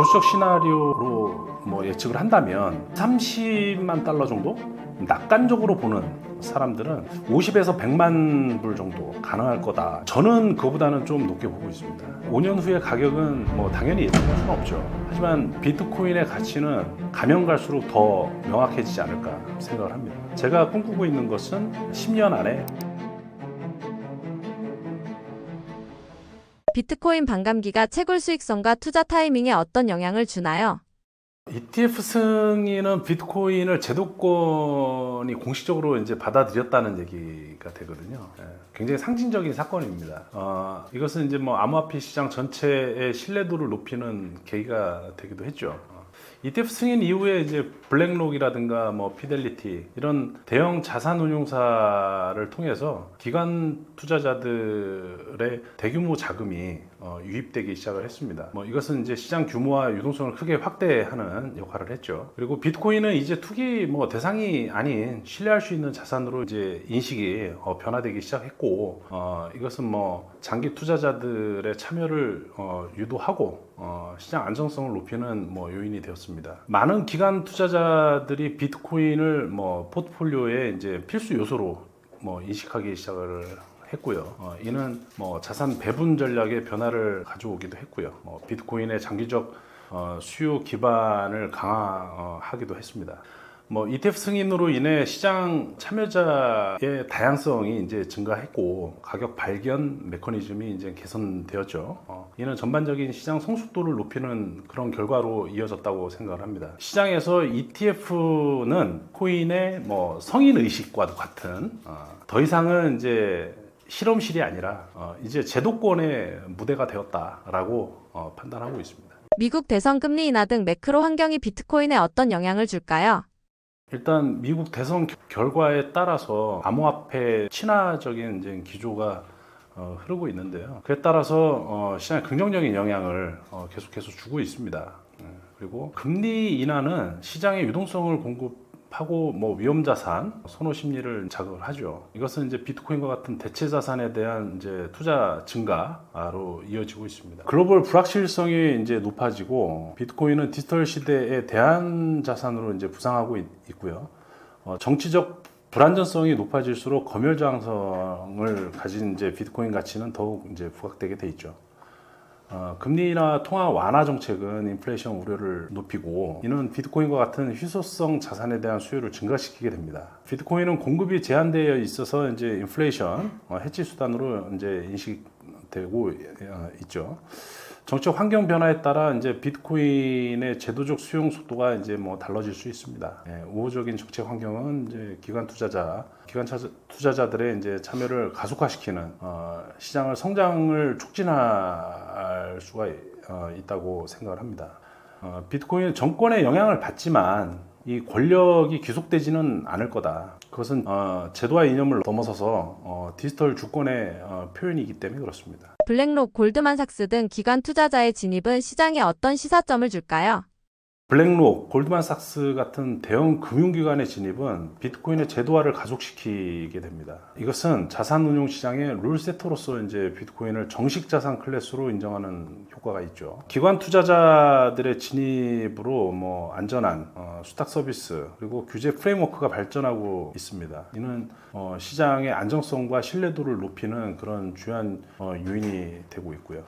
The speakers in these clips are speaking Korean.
보수적 시나리오로 뭐 예측을 한다면 30만 달러 정도 낙관적으로 보는 사람들은 50에서 100만 불 정도 가능할 거다. 저는 그거보다는 좀 높게 보고 있습니다. 5년 후의 가격은 뭐 당연히 예측할 수는 없죠. 하지만 비트코인의 가치는 가면 갈수록 더 명확해지지 않을까 생각을 합니다. 제가 꿈꾸고 있는 것은 10년 안에 비트코인 반감기가 채굴 수익성과 투자 타이밍에 어떤 영향을 주나요? ETF 승인은 비트코인을 제도권이 공식적으로 이제 받아들였다는 얘기가 되거든요. 예, 굉장히 상징적인 사건입니다. 어, 이것은 이제 뭐 암호화폐 시장 전체의 신뢰도를 높이는 계기가 되기도 했죠. 어, ETF 승인 이후에 이제 블랙록이라든가 뭐 피델리티 이런 대형 자산 운용사를 통해서 기관 투자자들의 대규모 자금이 어, 유입되기 시작을 했습니다. 뭐 이것은 이제 시장 규모와 유동성을 크게 확대하는 역할을 했죠. 그리고 비트코인은 이제 투기 뭐 대상이 아닌 신뢰할 수 있는 자산으로 이제 인식이 어, 변화되기 시작했고 어, 이것은 뭐 장기 투자자들의 참여를 어, 유도하고 어, 시장 안정성을 높이는 뭐 요인이 되었습니다. 많은 기관 투자자들이 비트코인을 뭐 포트폴리오의 이제 필수 요소로 뭐 인식하기 시작을 했고요. 어, 이는 뭐 자산 배분 전략의 변화를 가져오기도 했고요. 뭐 비트코인의 장기적 어, 수요 기반을 강화하기도 했습니다. 뭐 ETF 승인으로 인해 시장 참여자의 다양성이 이제 증가했고 가격 발견 메커니즘이 이제 개선되었죠. 어, 이는 전반적인 시장 성숙도를 높이는 그런 결과로 이어졌다고 생각을 합니다. 시장에서 ETF는 코인의 뭐 성인 의식과도 같은 어, 더 이상은 이제 실험실이 아니라 어, 이제 제도권의 무대가 되었다라고 어, 판단하고 있습니다. 미국 대선 금리 인하 등 매크로 환경이 비트코인에 어떤 영향을 줄까요? 일단 미국 대선 겨- 결과에 따라서 암호화폐 친화적인 이제 기조가 어, 흐르고 있는데요. 그에 따라서 어, 시장에 긍정적인 영향을 어, 계속해서 주고 있습니다. 예, 그리고 금리 인하는 시장의 유동성을 공급 하고 뭐 위험 자산 선호 심리를 자극을 하죠. 이것은 이제 비트코인과 같은 대체 자산에 대한 이제 투자 증가로 이어지고 있습니다. 글로벌 불확실성이 이제 높아지고 비트코인은 디지털 시대의 대안 자산으로 이제 부상하고 있, 있고요. 어, 정치적 불안전성이 높아질수록 검열 저항성을 가진 이제 비트코인 가치는 더욱 이제 부각되게 돼 있죠. 어, 금리나 통화 완화 정책은 인플레이션 우려를 높이고 이는 비트코인과 같은 희소성 자산에 대한 수요를 증가시키게 됩니다. 비트코인은 공급이 제한되어 있어서 이제 인플레이션 어, 해지 수단으로 이제 인식되고 어, 있죠. 정책 환경 변화에 따라 이제 비트코인의 제도적 수용 속도가 이제 뭐 달라질 수 있습니다. 예, 우호적인 정책 환경은 이제 기관 투자자, 기관 차- 투자자들의 이제 참여를 가속화시키는 어, 시장을 성장을 촉진할 수가 어, 있다고 생각을 합니다. 어, 비트코인은 정권의 영향을 받지만 이 권력이 귀속되지는 않을 거다. 그것은 어, 제도와 이념을 넘어서서 어, 디지털 주권의 어, 표현이기 때문에 그렇습니다. 블랙록, 골드만삭스 등 기관 투자자의 진입은 시장에 어떤 시사점을 줄까요? 블랙록, 골드만삭스 같은 대형 금융기관의 진입은 비트코인의 제도화를 가속시키게 됩니다. 이것은 자산운용 시장의 룰 세터로서 이제 비트코인을 정식 자산 클래스로 인정하는 효과가 있죠. 기관 투자자들의 진입으로 뭐 안전한 어, 수탁 서비스 그리고 규제 프레임워크가 발전하고 있습니다. 이는 어, 시장의 안정성과 신뢰도를 높이는 그런 주요한 어, 요인이 되고 있고요.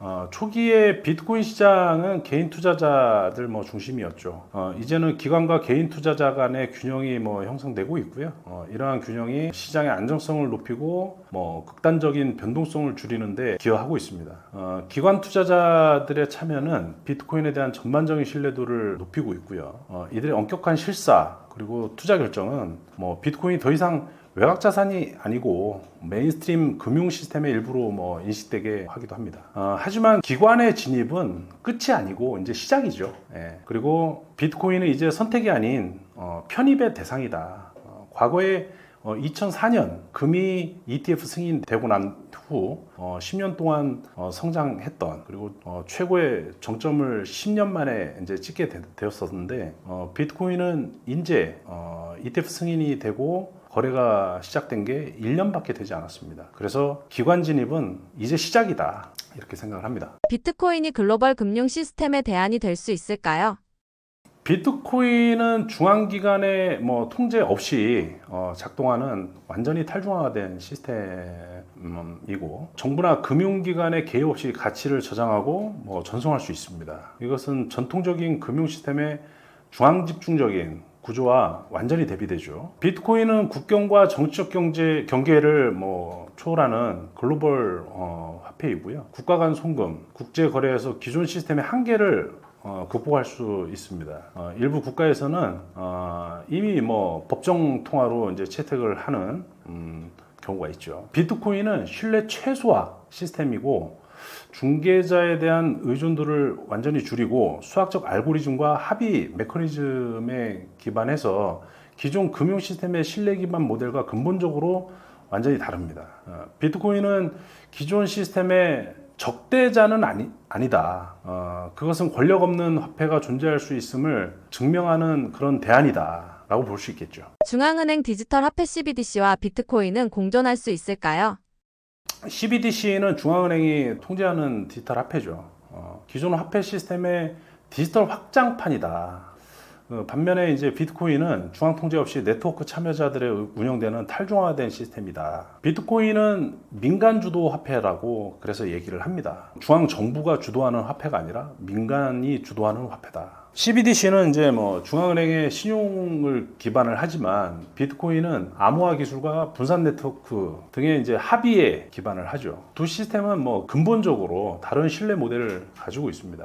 어, 초기에 비트코인 시장은 개인 투자자들 뭐 중심이었죠. 어, 이제는 기관과 개인 투자자 간의 균형이 뭐 형성되고 있고요. 어, 이러한 균형이 시장의 안정성을 높이고 뭐 극단적인 변동성을 줄이는데 기여하고 있습니다. 어, 기관 투자자들의 참여는 비트코인에 대한 전반적인 신뢰도를 높이고 있고요. 어, 이들의 엄격한 실사 그리고 투자 결정은 뭐 비트코인이 더 이상 외곽 자산이 아니고 메인스트림 금융 시스템의 일부로 뭐 인식되게 하기도 합니다. 어, 하지만 기관의 진입은 끝이 아니고 이제 시작이죠. 예. 그리고 비트코인은 이제 선택이 아닌 어, 편입의 대상이다. 어, 과거에 어, 2004년 금이 ETF 승인되고 난 후 어, 10년 동안 어, 성장했던 그리고 어, 최고의 정점을 10년 만에 이제 찍게 되, 되었었는데 어, 비트코인은 이제 어, ETF 승인이 되고 거래가 시작된 게 1년밖에 되지 않았습니다. 그래서 기관 진입은 이제 시작이다. 이렇게 생각을 합니다. 비트코인이 글로벌 금융 시스템의 대안이 될 수 있을까요? 비트코인은 중앙기관의 뭐 통제 없이 어, 작동하는 완전히 탈중앙화된 시스템이고 정부나 금융기관의 개입 없이 가치를 저장하고 뭐 전송할 수 있습니다. 이것은 전통적인 금융 시스템의 중앙 집중적인 구조와 완전히 대비되죠. 비트코인은 국경과 정치적 경제 경계를 뭐 초월하는 글로벌 어, 화폐이고요. 국가 간 송금, 국제 거래에서 기존 시스템의 한계를 어, 극복할 수 있습니다. 어, 일부 국가에서는 어, 이미 뭐 법정 통화로 이제 채택을 하는 음, 경우가 있죠. 비트코인은 신뢰 최소화 시스템이고 중개자에 대한 의존도를 완전히 줄이고 수학적 알고리즘과 합의 메커니즘에 기반해서 기존 금융 시스템의 신뢰 기반 모델과 근본적으로 완전히 다릅니다. 어, 비트코인은 기존 시스템의 적대자는 아니, 아니다. 어, 그것은 권력 없는 화폐가 존재할 수 있음을 증명하는 그런 대안이다. 라고 볼 수 있겠죠. 중앙은행 디지털 화폐 CBDC와 비트코인은 공존할 수 있을까요? CBDC는 중앙은행이 통제하는 디지털 화폐죠. 어, 기존 화폐 시스템의 디지털 확장판이다. 어, 반면에 이제 비트코인은 중앙 통제 없이 네트워크 참여자들의 운영되는 탈중화된 시스템이다. 비트코인은 민간 주도 화폐라고 그래서 얘기를 합니다. 중앙 정부가 주도하는 화폐가 아니라 민간이 주도하는 화폐다. CBDC는 이제 뭐 중앙은행의 신용을 기반을 하지만 비트코인은 암호화 기술과 분산 네트워크 등의 이제 합의에 기반을 하죠. 두 시스템은 뭐 근본적으로 다른 신뢰 모델을 가지고 있습니다.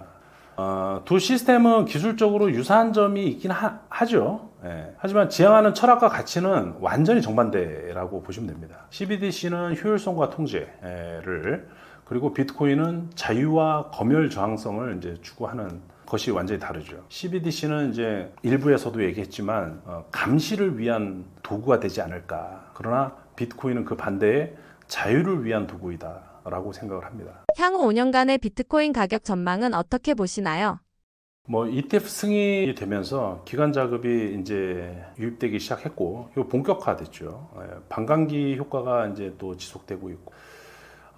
어, 두 시스템은 기술적으로 유사한 점이 있긴 하, 죠 하지만 지향하는 철학과 가치는 완전히 정반대라고 보시면 됩니다. CBDC는 효율성과 통제를 그리고 비트코인은 자유와 검열 저항성을 이제 추구하는 것이 완전히 다르죠. CBDC는 이제 일부에서도 얘기했지만 어, 감시를 위한 도구가 되지 않을까. 그러나 비트코인은 그 반대에 자유를 위한 도구이다. 라고 생각을 합니다. 향후 5년간의 비트코인 가격 전망은 어떻게 보시나요? 뭐 ETF 승인이 되면서 기관 자금이 이제 유입되기 시작했고 이거 본격화됐죠. 예, 반감기 효과가 이제 또 지속되고 있고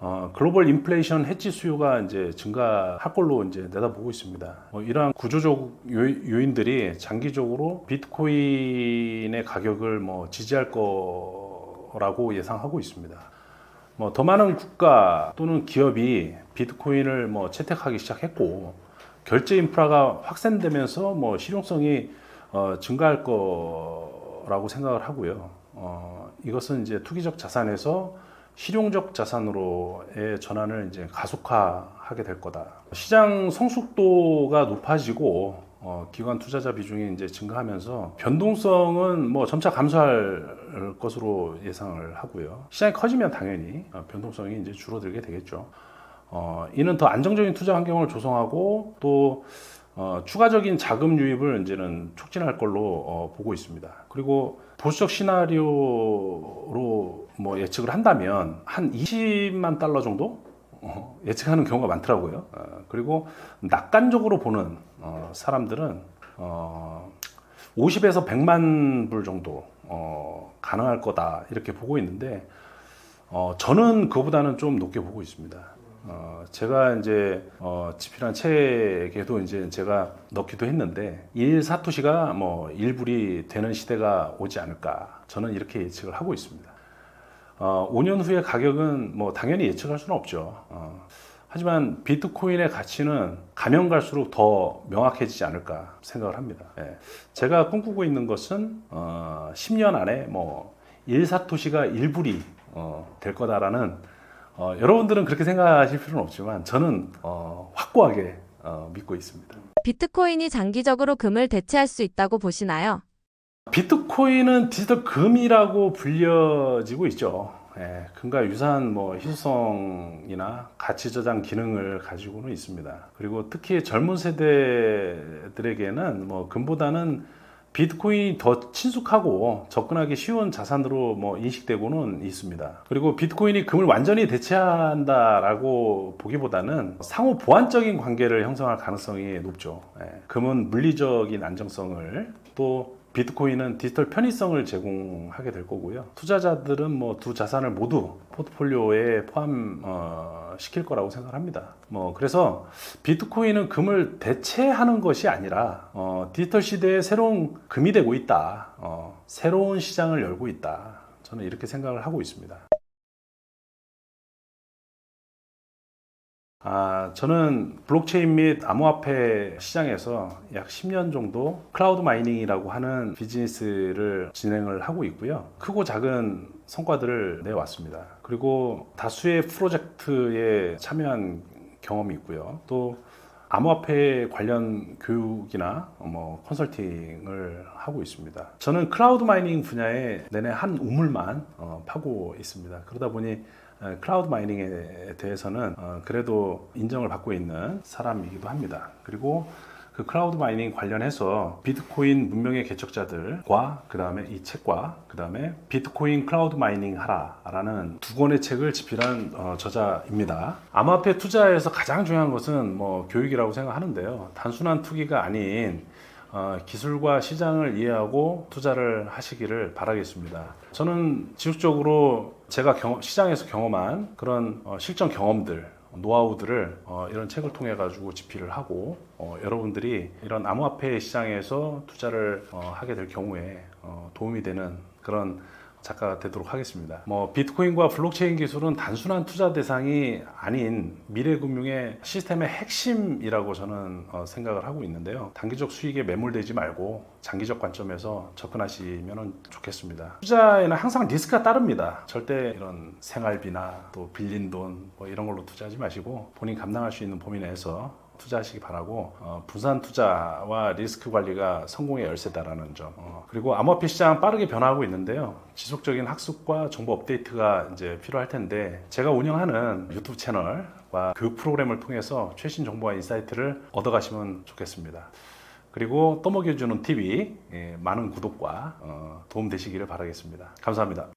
어, 글로벌 인플레이션 해지 수요가 이제 증가할 걸로 이제 내다보고 있습니다. 뭐 이러한 구조적 요, 요인들이 장기적으로 비트코인의 가격을 뭐 지지할 거라고 예상하고 있습니다. 뭐 더 많은 국가 또는 기업이 비트코인을 뭐 채택하기 시작했고 결제 인프라가 확산되면서 뭐 실용성이 어, 증가할 거라고 생각을 하고요. 어, 이것은 이제 투기적 자산에서 실용적 자산으로의 전환을 이제 가속화하게 될 거다. 시장 성숙도가 높아지고 어, 기관 투자자 비중이 이제 증가하면서 변동성은 뭐 점차 감소할 것으로 예상을 하고요. 시장이 커지면 당연히 어, 변동성이 이제 줄어들게 되겠죠. 어, 이는 더 안정적인 투자 환경을 조성하고 또 어, 추가적인 자금 유입을 이제는 촉진할 걸로 어, 보고 있습니다. 그리고 보수적 시나리오로 뭐 예측을 한다면 한 20만 달러 정도 어, 예측하는 경우가 많더라고요. 어, 그리고 낙관적으로 보는 어, 사람들은 어, 50에서 100만 불 정도 어, 가능할 거다 이렇게 보고 있는데 어, 저는 그보다는 좀 높게 보고 있습니다. 어, 제가 이제 어, 집필한 책에도 이제 제가 넣기도 했는데 1 사토시가 뭐 1불이 되는 시대가 오지 않을까 저는 이렇게 예측을 하고 있습니다. 어, 5년 후의 가격은 뭐 당연히 예측할 수는 없죠. 어, 하지만 비트코인의 가치는 가면 갈수록 더 명확해지지 않을까 생각을 합니다. 예. 제가 꿈꾸고 있는 것은 어, 10년 안에 뭐 1사토시가 1불이 어, 될 거다라는 어, 여러분들은 그렇게 생각하실 필요는 없지만 저는 어, 확고하게 어, 믿고 있습니다. 비트코인이 장기적으로 금을 대체할 수 있다고 보시나요? 비트코인은 디지털 금이라고 불려지고 있죠. 예, 금과 유사한 뭐 희소성이나 가치 저장 기능을 가지고는 있습니다. 그리고 특히 젊은 세대들에게는 뭐 금보다는 비트코인이 더 친숙하고 접근하기 쉬운 자산으로 뭐 인식되고는 있습니다. 그리고 비트코인이 금을 완전히 대체한다라고 보기보다는 상호 보완적인 관계를 형성할 가능성이 높죠. 예, 금은 물리적인 안정성을 또 비트코인은 디지털 편의성을 제공하게 될 거고요. 투자자들은 뭐 두 자산을 모두 포트폴리오에 포함 어, 시킬 거라고 생각합니다. 뭐 그래서 비트코인은 금을 대체하는 것이 아니라 어, 디지털 시대의 새로운 금이 되고 있다. 어, 새로운 시장을 열고 있다. 저는 이렇게 생각을 하고 있습니다. 아, 저는 블록체인 및 암호화폐 시장에서 약 10년 정도 클라우드 마이닝이라고 하는 비즈니스를 진행을 하고 있고요. 크고 작은 성과들을 내왔습니다. 그리고 다수의 프로젝트에 참여한 경험이 있고요. 또 암호화폐 관련 교육이나 뭐 컨설팅을 하고 있습니다. 저는 클라우드 마이닝 분야에 내내 한 우물만 어, 파고 있습니다. 그러다 보니 어, 클라우드 마이닝에 대해서는 어, 그래도 인정을 받고 있는 사람이기도 합니다. 그리고 그 클라우드 마이닝 관련해서 비트코인 문명의 개척자들과 그 다음에 이 책과 그 다음에 비트코인 클라우드 마이닝 하라라는 두 권의 책을 집필한 어, 저자입니다. 암호화폐 투자에서 가장 중요한 것은 뭐 교육이라고 생각하는데요. 단순한 투기가 아닌 어, 기술과 시장을 이해하고 투자를 하시기를 바라겠습니다. 저는 지속적으로 제가 경험- 시장에서 경험한 그런 어, 실전 경험들, 노하우들을 어, 이런 책을 통해 가지고 집필을 하고 어, 여러분들이 이런 암호화폐 시장에서 투자를 어, 하게 될 경우에 어, 도움이 되는 그런 작가가 되도록 하겠습니다. 뭐 비트코인과 블록체인 기술은 단순한 투자 대상이 아닌 미래 금융의 시스템의 핵심이라고 저는 어, 생각을 하고 있는데요. 단기적 수익에 매몰되지 말고 장기적 관점에서 접근하시면 좋겠습니다. 투자에는 항상 리스크가 따릅니다. 절대 이런 생활비나 또 빌린 돈 뭐 이런 걸로 투자하지 마시고 본인 감당할 수 있는 범위 내에서 투자하시기 바라고 어, 분산 투자와 리스크 관리가 성공의 열쇠다라는 점. 어, 그리고 암호화폐 시장 빠르게 변화하고 있는데요. 지속적인 학습과 정보 업데이트가 이제 필요할 텐데 제가 운영하는 유튜브 채널과 교육 프로그램을 통해서 최신 정보와 인사이트를 얻어가시면 좋겠습니다. 그리고 떠먹여주는 TV 예, 많은 구독과 어, 도움 되시기를 바라겠습니다. 감사합니다.